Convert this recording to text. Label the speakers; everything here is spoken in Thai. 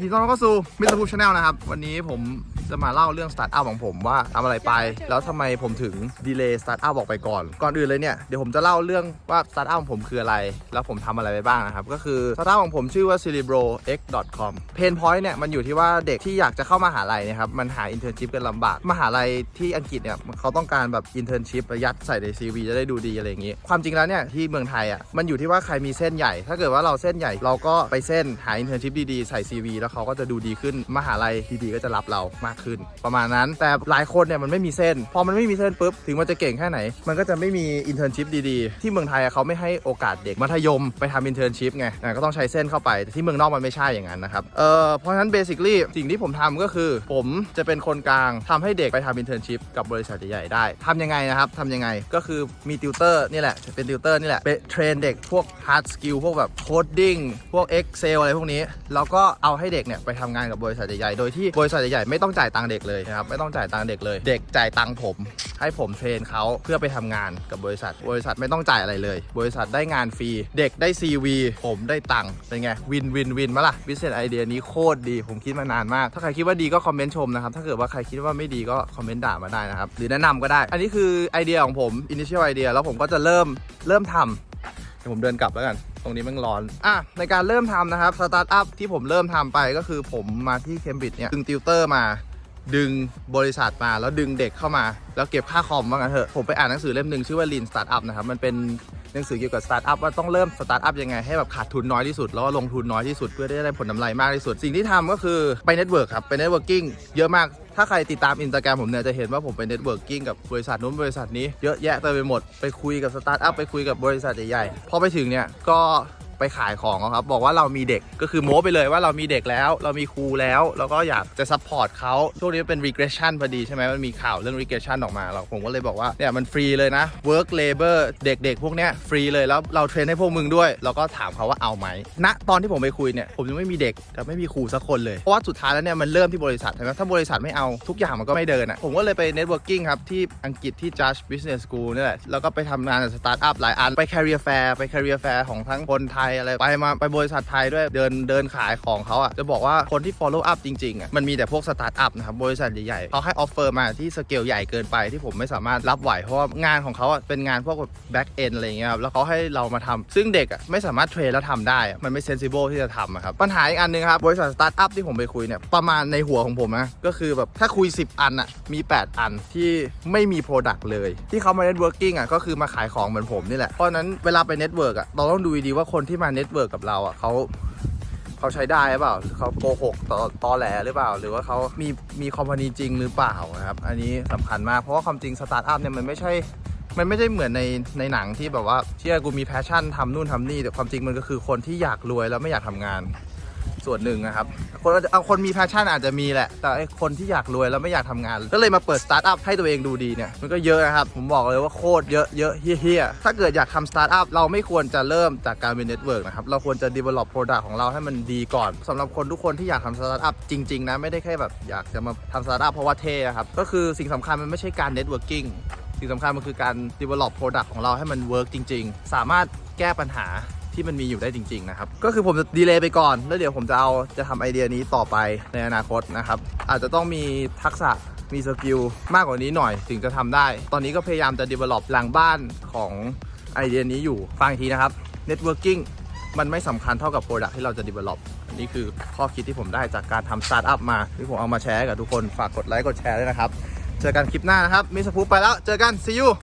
Speaker 1: ยินดีต้อนรับเข้าสู่มิสเตอร์พูชแนลนะครับ วันนี้ผม จะมาเล่าเรื่องสตาร์ทอัพของผมว่าทำอะไรไป แล้วทำไมผมถึงดีเลย์สตาร์ทอัพออกไปก่อน ก่อนอื่นเลยเนี่ย เดี๋ยวผมจะเล่าเรื่องว่าสตาร์ทอัพของผมคืออะไร แล้วผมทำอะไรไปบ้างนะครับ ก็คือสตาร์ทอัพของผมชื่อว่า cerebrox.com เพนพอยต์เนี่ยมันอยู่ที่ว่าเด็กที่อยากจะเข้ามาหาลัยเนะครับมันหาอินเทอร์นชิพกันลำบาก มหาลัยที่อังกฤษเนี่ยเขาต้องการแบบอินเทอร์นชิพยัดใส่ใน CV จะได้ดูดีอะไรอย่างงี้ ความจริงแล้วเนี่ยที่เมืองไทยอะมันอยู่ที่ว่าใครมีเส้นใหญ่ ถ้าเกิดว่าเราเส้นใหญ่เราก็ไปเส้นหาอินเทอร์นชิพดีๆใส่ CV แล้วเขาก็จะดูดีขึ้นมหาลัยดีๆก็จะรับเรามากขึ้น ประมาณนั้นแต่หลายคนเนี่ยมันไม่มีเส้น พอมันไม่มีเส้นปุ๊บถึงมันจะเก่งแค่ไหน มันก็จะไม่มีอินเทอร์นชิพดีๆ ที่เมืองไทยอะเขาไม่ให้โอกาสเด็กมัธยมไปทำอินเทอร์นชิพไงอะก็ต้องใช้เส้นเข้าไปแต่ที่เมืองนอกมันไม่ใช่อย่างนั้นนะครับเออเพราะฉะนั้นเบสิค a ี่สิ่งที่ผมทำก็คือ ผมจะเป็นคนกลางทำให้เด็กไปทำอินเทอร์นชิพกับบริษัทใหญ่ๆได้ทำยังไงนะครับทำยังไงก็คือมีติวเตอร์นี่แหละเป็นติวเตอร์นี่แหละไปเทรนเด็กพวก hard skill พวกแบบโคดดิ้งพวก Excel อะไรพวกนี้แล้วก็เอาให้เด็กเนี่ยไปทำงานกับบริษัทใหญ่ๆโดยที่บริษัทใหญ่ๆไม่ต้องจ่ายตังค์เด็กเลยนะครับไม่ต้องจ่ายตังค์เด็กเลย เด็กจ่ายตังค์ผม ให้ผมเทรนเขาเพื่อไปทำงานกับบริษัท บริษัทไม่ต้องจ่ายอะไรเลย บริษัทได้งานฟรี เด็กได้ CV ผมได้ตังค์เป็นไงวินวินวินมาล่ะบิสเนสไอเดียนี้โคตรดี ผมคิดมานานมาก ถ้าใครคิดว่าดีก็คอมเมนต์ชมนะครับถ้าเกิดว่าใครคิดว่าไม่ดีก็คอมเมนต์ด่ามาได้นะครับหรือแนะนำก็ได้ อันนี้คือไอเดียของผม initial idea แล้วผมก็จะเริ่มเริ่มทำเดี๋ยวผมเดินกลับแล้วกันตรงนี้มันร้อน อะ ในการเริ่มทำนะครับ สตาร์ทอัพที่ผมเริ่มทำไปก็คือผมมาที่เคมบริดจ์เนี่ยดึงติวเตอร์มา ดึงบริษัทมาแล้วดึงเด็กเข้ามา แล้วเก็บค่าคอมว่างั้นเถอะผมไปอ่านหนังสือเล่มหนึ่งชื่อว่า Lean Startup นะครับมันเป็นหนังสือเกี่ยวกับสตาร์ทอัพว่าต้องเริ่มสตาร์ทอัพยังไงให้แบบขาดทุนน้อยที่สุด แล้วก็ลงทุนน้อยที่สุดเพื่อได้ผลกำไรมากที่สุด สิ่งที่ทำก็คือไปเน็ตเวิร์กครับไปเน็ตเวิร์กิ่งเยอะมาก ถ้าใครติดตามอินสตาแกรมผมเนี่ยจะเห็นว่าผมไปเน็ตเวิร์กิ่งกับบริษัทนู้นบริษัทนี้เยอะแยะเต็มไปหมดไปคุยกับสตาร์ทอัพไปคุยกับบริษัทใหญ่ๆพอไปถึงเนี่ยก็ ไปขายของเขาครับ บอกว่าเรามีเด็กก็คือโม้ไปเลยว่าเรามีเด็กแล้ว เรามีครูแล้ว แล้วก็อยากจะซัพพอร์ตเขาช่วงนี้เป็น regression พอดีใช่ไหมมันมีข่าวเรื่อง regression ออกมาเราผมก็เลยบอกว่าเนี่ยมันฟรีเลยนะ work labor เด็กๆ พวกเนี้ยฟรีเลยแล้วเราเทรนให้พวกมึงด้วยเราก็ถามเขาว่าเอาไหมณตอนที่ผมไปคุยเนี่ยผมยังไม่มีเด็กกับไม่มีครูสักคนเลยเพราะว่าสุดท้ายแล้วเนี่ยมันเริ่มที่บริษัทใช่ไหมถ้าบริษัทไม่เอาทุกอย่างมันก็ไม่เดินอะผมก็เลยไป networking ครับที่อังกฤษที่ Judge Business School นี่แหละแล้วก็ไปทำงานกัสตาร์ทอัพหลายอันไป career fair ไป career fair ของทั้งคนไทยอะไรไปมาไปบริษัทไทยด้วยเดินเดินขายของเขาอะจะบอกว่าคนที่ follow up จริงๆอะมันมีแต่พวกสตาร์ทอัพนะครับบริษัทใหญ่ๆเขาให้ออฟเฟอร์มาที่สเกลใหญ่เกินไปที่ผมไม่สามารถรับไหวเพราะว่างานของเขาอะเป็นงานพวกแบบ back end อะไรเงี้ยครับแล้วเขาให้เรามาทำซึ่งเด็กอะไม่สามารถเทรนแล้วทำได้มันไม่ sensible ที่จะทำครับปัญหาอีกอันหนึงครับบริษัทสตาร์ทอัพที่ผมไปคุยเนี่ยประมาณในหัวของผมนะก็คือแบบถ้าคุย 10 อันอะมี 8 อันที่ไม่มี product เลย ที่เขามา networking อะก็คือมาขายของเหมือนผมนี่แหละเพราะนั้นเวลาไป network อะเราต้องดูดีว่าคนที่มาเน็ตเวิร์กกับเราอะเขาเขาใช้ได้หรือเปล่าเขาโกหกตอตอแหลหรือเปล่า หรือว่าเขามีมีคอมพานีจริงหรือเปล่านะครับ อันนี้สำคัญมาก เพราะว่าความจริงสตาร์ทอัพเนี่ยมันไม่ใช่ มันไม่ได้เหมือนในในหนังที่แบบว่าเชื่อกูมีแพชชั่นทำนู่นทำนี่แต่ความจริงมันก็คือคนที่อยากรวยแล้วไม่อยากทำงาน ส่วนหนึ่งนะครับ คนอาจจะเอาคนมีแพชชั่นอาจจะมีแหละ แต่ไอ้คนที่อยากรวยแล้วไม่อยากทำงาน ก็เลยมาเปิดสตาร์ทอัพให้ตัวเองดูดีเนี่ย มันก็เยอะนะครับ ผมบอกเลยว่าโคตรเยอะเยอะเฮี้ยถ้าเกิดอยากทำสตาร์ทอัพเราไม่ควรจะเริ่มจากการเป็นเน็ตเวิร์กนะครับ เราควรจะ develop product ของเราให้มันดีก่อนสำหรับคนทุกคนที่อยากทำสตาร์ทอัพจริงๆนะ ไม่ได้แค่แบบอยากจะมาทำสตาร์ทอัพเพราะว่าเท่อะครับ ก็คือสิ่งสำคัญมันไม่ใช่การ networking สิ่งสำคัญมันคือการ develop product ของเราให้มัน work จริง ๆ สามารถแก้ปัญหา ที่มันมีอยู่ได้จริง ๆ นะครับ ก็คือผมจะดีเลย์ไปก่อน แล้วเดี๋ยวผมจะเอาจะทำไอเดียนี้ต่อไปในอนาคตนะครับ อาจจะต้องมีทักษะมีสกิลมากกว่านี้หน่อยถึงจะทำได้ ตอนนี้ก็พยายามจะ develop หลังบ้านของไอเดียนี้อยู่ ฟังทีนะครับ networking มันไม่สำคัญเท่ากับ Product ที่เราจะ develop อันนี้คือข้อคิดที่ผมได้จากการทำสตาร์ทอัพมา ที่ผมเอามาแชร์กับทุกคน ฝากกดไลค์ กดแชร์ด้วยนะครับ เจอกันคลิปหน้านะครับ มิสพูไปแล้ว เจอกัน see you